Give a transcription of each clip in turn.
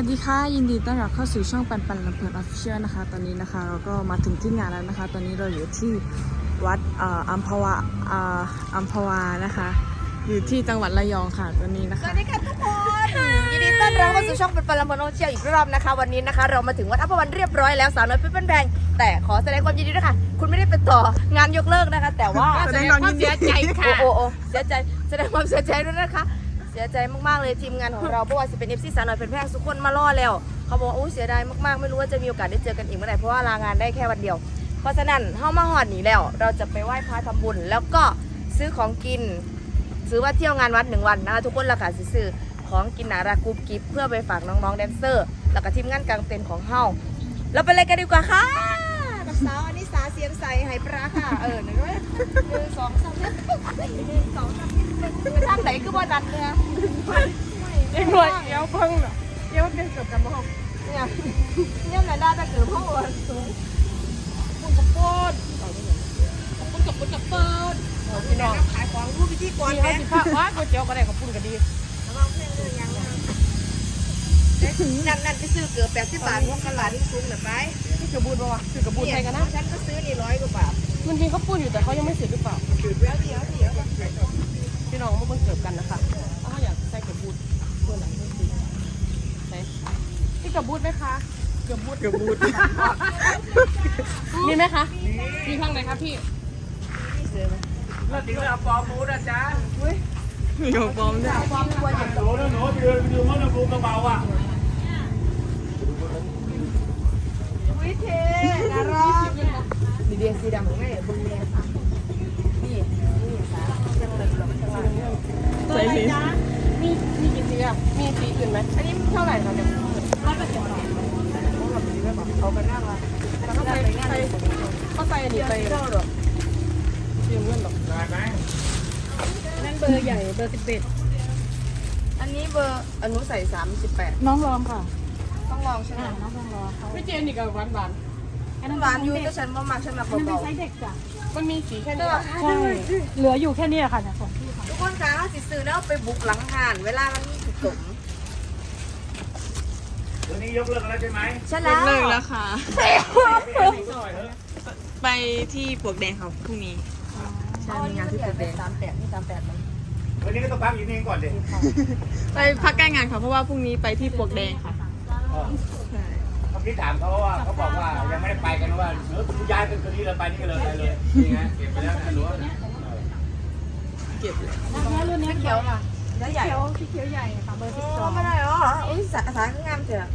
วัสดีค่ะ ยินดีต้อนรับเข้าสู่ช่องปันปันลำเพลินออฟฟิเชียลนะคะ ตอนนี้นะคะ เราก็มาถึงที่งานแล้วนะคะ ตอนนี้เราอยู่ที่วัดเอ่ออัมพวาเอ่ออัมพวานะคะ อยู่ที่จังหวัดระยองค่ะตอนนี้นะสคะวัสดีค่ะทุกคนยินดีต้อนรับเข้าสู่ช่องเป็นปรมาโนเชียลอีกรอบนะคะ วันนี้นะคะ เรามาถึงวัดอัปปวันเรียบร้อยแล้วสาวน้อยเพื่อนแพงแต่ขอแสดงความยินดีด้วยค่ะ คุณไม่ได้เป็นต่องานยกเลิกนะคะ แต่ว่าแสดงความยินดีโอ้โอ้โอ้เสียใจแสดงความเสียใจด้วยนะคะเสียใจมากๆเลยทีมงานของเราเพราะว่าจะเป็นเอฟซีสาวน้อยเป็นแพงทุกคนมาล่อแล้ว เขาบอกว่าโอ้เสียดายมากๆ ไม่รู้ว่าจะมีโอกาสได้เจอกันอีกเมื่อไหร่เพราะว่าลางานได้แค่วันเดียว เพราะฉะนั้นเข้ามาหอดหนีแล้ว เราจะไปไหว้พระทำบุญ แล้วก็ซื้อของกิน ซื้อว่าเที่ยวงานวัดหนึ่งวันนะคะทุกคนราคาซื้อของกินหนารากูบกิฟเพื่อไปฝากน้องๆแดนเซอร์ แล้วก็ทีมงานกลางเต็นท์ของเฮาเราไปเลยกันดีกว่าค่ะสาวอนิสาเสียงใสไหปลาค่ะเออหนึ่งด้วยหนึ่งสองสามหนึ่งสองสาม คือบ่ดันเนี่ยเอ็งหน่วยเอวเพิ่งเนาะเอวเป็นเกือบกันบ่ห้องเนี่ยเนี่ยไหนได้แต่เกิดห้องอ่อนสูงปุ่นกับปูนปุ่นกับปุ่นกับเปิดพี่น้องขายของรูปพิธีกรมีแม่เขาสิพาวว่าก๋วยเตี๋ยวก็ได้กับปุ่นก็ดีแล้วก็เพื่อนเรื่องยังนั่นนั่นไปซื้อเกือบแปดสิบบาทพวกกันหลานที่ซุ้มหน่อไปนี่กระบูดป่าวะคือกระบูดไทยกันนะฉันก็ซื้อนี่ร้อยกว่าบาทมันจริงเขาปุ่นอยู่แต่เขายังไม่เสร็จหรือเปล่าเดี๋ยวเดี๋ยวเดี๋ยว พี่น้องมาเบิ่งเกือบกันนะคะถ้าอยากใส่กระบูดเพื่อนหลังเพื่อนสีไหนนี่กระบูดไหมคะเกือบบูดเกือบบูดมีไหมคะมีทางไหนคะพี่ซื้อไหมเราถึงเอาปอมูนะจ๊ะโยกบอมด้วยความกลัวอย่างโหนหนูไปดูไปดูมันนะบูกระเป๋าอะวิเทนารักดีเดียสีดำของแม่บึงเนี่ยนี่นี่สายังเหลือเหลือข้างล่าง ใส่สีมีมีกี่สีอะมีสีอื่นไหมอันนี้เท่าไหร่คะเนี่ยร้อยแปดสิบบาทเอาไปนั่งละแล้วก็ใส่ใส่ก็ใส่อันนี้ไปเจ้าหรอเตรียมเงินหรอกได้ไหมนั่นเบอร์ใหญ่เบอร์สิบเอ็ดอันนี้เบอร์อนุใส่สามสิบแปดน้องลองค่ะ ต้องลองใช่ไหมน้องลองเขาไม่เจนนี่กับหวานหวาน ร้านยูก็ฉันมากๆฉันมาเบาๆมันมีสีแค่นี้อะใช่เหลืออยู่แค่นี้ค่ะเนี่ยของพี่ๆทุกคนคะสิซื้อแล้วไปบุกหลังหานเวลามันมีสุกสมวันนี้ยกเลิกแล้วใช่ไหมใช่ยแล้กวเลิกแล้วค่ะหน่อยเถอะไปที่ปลวกแดงค่ะพรุ่งนี้ ใช่มีงานที่ปลวกแดงสามแปดนี่สามแปดมันวันนี้ก็ต้องพักอีกนิดก่อนดิไปพักใกล้งานค่ะเพราะว่าพรุ่งนี้ไปที่ปลวกแดงค่ะ ใช่ เมื่อกี้ถามเขาว่าเขาบอกว่ายังไม่ได้ไปกันว่าเออคุณย้ายเป็นคนนี้เลยไปนี่กันเลยไปเลยนี่ไงเก็บไปแล้วนะหนูเก็บเลยสีเขียวล่ะแล้วใหญ่สีเขียวใหญ่ค่ะเบอร์สิบสโอ้องไม่ได้หรออุ้ยสาสายข้างงามเถอะ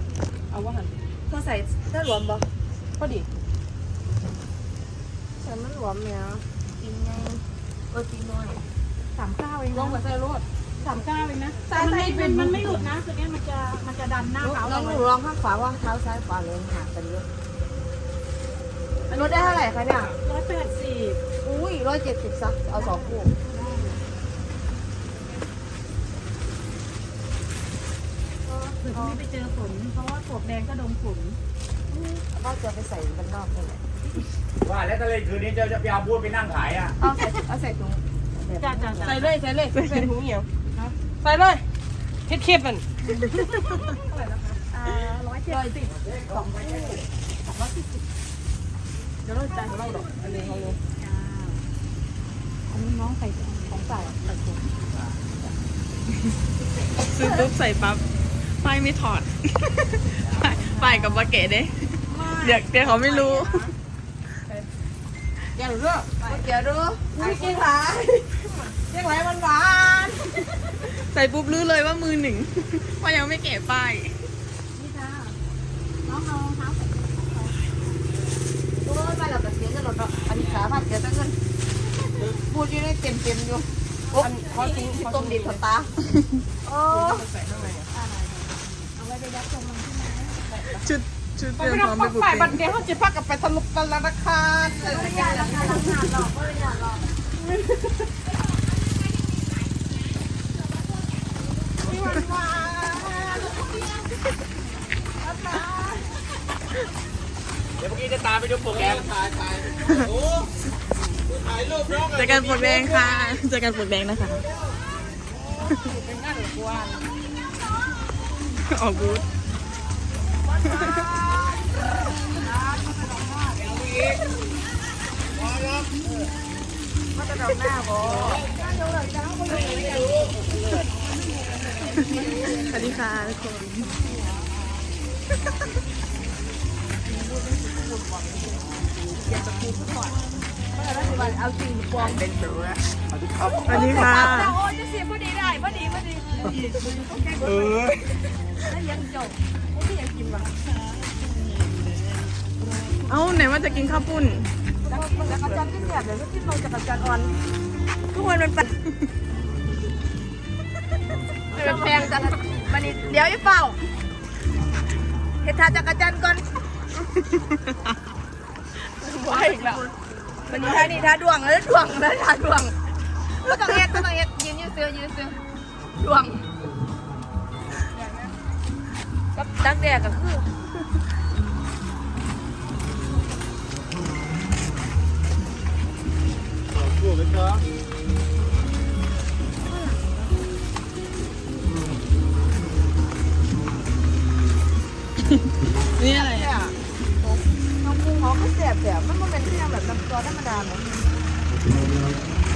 เอาว่าหันเธอใส่เสื้อหลวมบ่พอดีฉันมันหลวมเนี่ยจริงไงเออจริงน้อยสามเก้าเองลงนะมาใส่รถ สามเก้าเองนะใส่แต่มันใส่ไม่เป็เป็นนมันไม่หลุดนะตัวเนี้ยมันจะมันจะดันหน้าเท้าลอเรางหเลนูยลองข้างขวาว่าเท้าซ้ายขวาเลยห่างกันเยอะลดได้เท่าไหร่คะเนี่ย ร้อยแปดสิบอุ้ยร้อยเจ็ดสิบซัก เอาสองคู่เผื่อที่ไม่ไปเจอฝนเพราะว่าปลวกแดงก็ดงฝนก็จะไปใส่กันนอกนี่แหละว่าแล้วถ้าเล่นคืนนี้จะจะไปเอาบูธไปนั่งขายอะ เอาใส่เอาใส่ถุงแบบจ้าจ้าจ้าใส่เลยใส่เลยใส่ถุงเหี่ยว ใส่เลยเค็ดเค็ดมันอ่าร้อยเจ็ดสิบสองคู่เดี๋ยวเราจ่ายของเราดอกอันนี้ของเราจ้าอันนี้น้องใส่ของใส่ใส่ถุงซื้อปุ๊บใส่ปั๊บป้ายไม่ถอดป้ายป้ายกับบักเกตเด้เดี๋ยวเดี๋ยวเขาไม่รู้แกรู้เรื่องเดี๋ยวดูอุ้ยกินหลาย เรียกไรมันหวาน ใส่ปุ๊บรู้เลยว่ามือหนึ่งว่ายังไม่แกะป้ายนี่จ้าน้องเอารองเท้าใส่โอ้ยไปแล้วก็เสียเงินหมดแล้วอันนี้สามารถเสียแต่เงินพูดอยู่ในเต็มเต็มๆอยู่โอ้ยที่ต้มดิบสตาร์โอ้ใส่ข้างในอะเอาไว้ไปยัดตรงมันที่ไหนชุดชุดเตรียมไม่พต้ร้อองมไปปักบุกไปเบัตรเดียวเขาจะพักกับไปสรุปกันแล้วนะคะไม่ได้ราคาหลังหาหรอกไม่ได้หรอก เดี๋ยวเมื่อกี้จะตามไปดูโปรแกรมถ่ายถ่ายโอ้ถ่ายรูปน้องจอกันปลวกแดงค่ะเจอกันปลวกแดงนะคะเป็นงานหรือกวนออกบูธมันจะดอกหน้าบ่ สวัสดีค่ะทุกคนเอาจริงฟองเป็นตัวสวัสดีค่ะโอ้จะเสียพอดีได้พอดีพอดีเออแล้วยังจบไม่อยากกินว่ะเอ้าไหนว่าจะกินข้าวปุ้นแล้วมันจะกรจันที่แสบเลยก็กินลงจากระจันอ่อนทุกคนมันเป็นเป็นแพงจัง มันนี่เดี๋ยวอีเปล่าเฮ็ดทาจากรจันก่อนว้าอีกแล้วมันนี่ท่านี่ท่าดวงแล้วดวงแล้วท่าดวงก็ต้องเฮ็ดก็ต้องเฮ็ดยืนยืนเสือยืนเสือดวงกับดักแดกก็คือพูดไปเถอะ นี่อะไรเนี่ยน้ำพุงเขาก็แสบแสบมันมันเป็นที่ยังแบบน้ำตัวธรรมดาเนาะ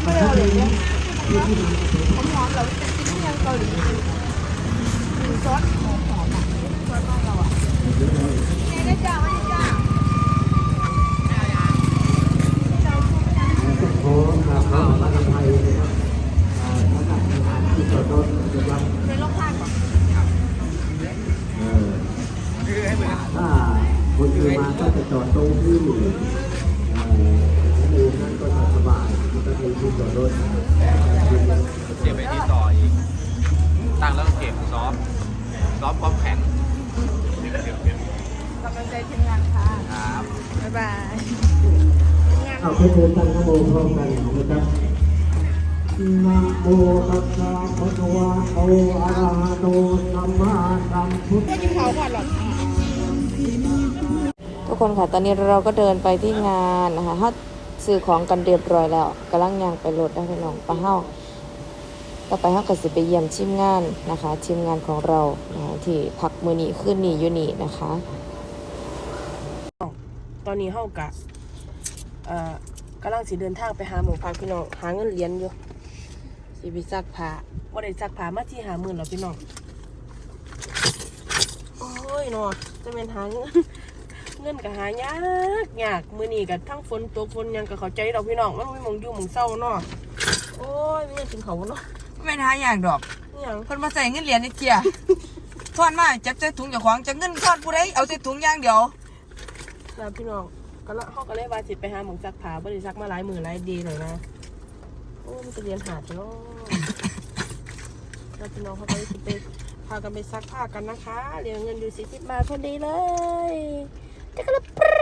ไม่เอาเลยเนี่ยหอมหอมเราจะกินที่ยังเกาหลีมีซอสหอมหอมอะซอสบ้านเราอะ มีที่จอดรถเก็บไปที่ต่ออีก ตั้งแล้วก็เก็บซอมซ้อมความแข็งเก็บเก็บเก็บกำลังใจทีมงานค่ะ ครับบ๊ายบายเอาไปเดินตั้งนะโมพร้อมกันนะครับนะโมตัสสะภะคะวะโตอะระหะโตสัมมาสัมพุทธัสสะทุกคนค่ะ ตอนนี้เราก็เดินไปที่งานนะคะ ซื้อของกันเรียบร้อยแล้วกำลังยางไปรถได้พี่น้องปลาเฮาต่อไปเฮาก็สิไปเยี่ยมทีมงานนะคะทีมงานของเรานะที่พักมือนี้ขึ้นนี่อยู่นี่นะคะ ตอนนี้เฮากะเอ่อกำลังสิเดินทางไปหาหมูพักพี่น้องหาเงินเหรียญอยู่สิไปซักผ้าว่าได้ซักผ้ามาที่หาหมื่นแล้วพี่น้องโอ้ยเนาะจะเป็นหาเงิน เงินก็หายากยากมือนี้กับทั้งฝนตกฝนหยังก็เข้าใจเราพี่น้องมันไม่มองอยู่หมองเศร้าเนาะโอ้ยไม่เงินกินเขาวเนาะไม่ท้าอย่างดอกอิหยังคนมาใส่เงินเหรียญในเกียร์ ทอนมาจับใส่ถุงเจ้าของจะเงินทอนผู้ใดเอาใส่ถุงอย่างเดียวนะพี่น้องก็ละเขาก็เลยว่าสิไปหาหมองซักผ้าบริซักมาหลายมือหลายดีเลยนะโอ้มันจะเรียนหาดเนาะแล้วพี่น้องเขาก็เลยสิไปพากันไปซักผ้ากันนะคะเหลือเงินอยู่สี่สิบบาทพอดีเลย จะกระปรึ้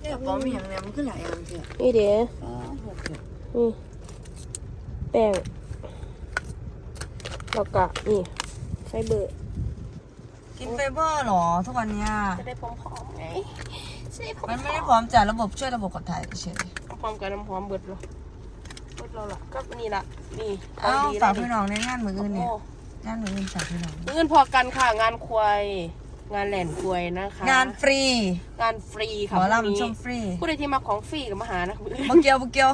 เนี่ยปอมอย่างเนี้ยมันขึ้นหลายอย่างเถอะนี่เดี๋ยวอ๋อหกเถอะนี่แป้งแล้วก็นี่ไฟเบอร์ กินไฟเบอร์หรอทุกวันเนี้ยจะได้พร้อมๆไงจะได้พร้อมมันไม่ได้พร้อมจากระบบช่วยระบบขับถ่ายเฉยพร้อมกับน้ำหอมเบิดเหรอเบิดเราละก็นี่ละนี่เอ้าดีฝากเลยพี่น้องในงานมืออื่นเนี่ยโอ้งานมืออื่นฝากพี่น้องเงินพอกันค่ะงานควาย งานแหล่นควายนะคะ งานฟรี งานฟรีหค่ะมอพรุ่งนี้ลำชมฟรีผู้ใดที่มาของฟรีกับมาหานะมื้ออื่นบ่เกียวบ่เกียว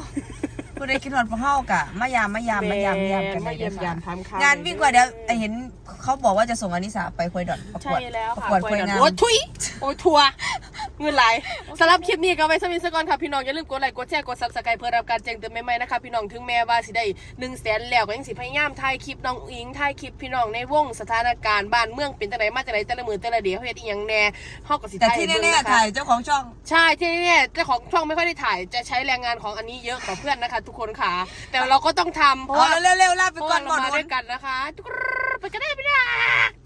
ผู้ใดคิดฮอดพวกเฮากะมายามมายามมายามมายามกันมาได้เยี่ยมค่ะยามทำข่าวงานวิ่งกว่าเดี๋ยวไอเห็นเขาบอกว่าจะส่งอนิสาไปควยดอนประกใช่วดแล้วประค่ะกวดควยงามโอ้ยทุยโอ้ยทัวร์ เงินไหลายสำหรับคลิปนี้ก็ไว้สมินสกอนค่ะพี่น้องอย่าลืมกดไลค์กดแชร์กดซับสไครต์เพื่อรับการแจ้งเตือนใหม่ๆนะคะพี่น้องถึงแม้ว่าสิได้หนึ่งแสนแล้วก็ยังสิพยายามถ่ายคลิปน้องอิงถ่ายคลิปพี่น้องในวงสถานการณ์บ้านเมืองเป็นจังไดมาจังไดแต่ละมือแต่ละเดียวเฮ็ดอีหยังแน่เฮาก็สิแต่ถ่ายที่ให้เบิ่งแน่นะคะๆถ่ายเจ้าของช่อง ใช่ที่แน่ๆเจ้าของช่องไม่ค่อยได้ถ่ายจะใช้แรงงานของอันนี้เยอะกว่าเพื่อนนะคะ ทุกคนค่ะ แต่เราก็ต้องทำเพราะว่าเอาเร็วๆลาไปเพราะก่อว่านเราบ่มาโดด้วนยกันนะคะทุกคนไปกันได้ไม่ได้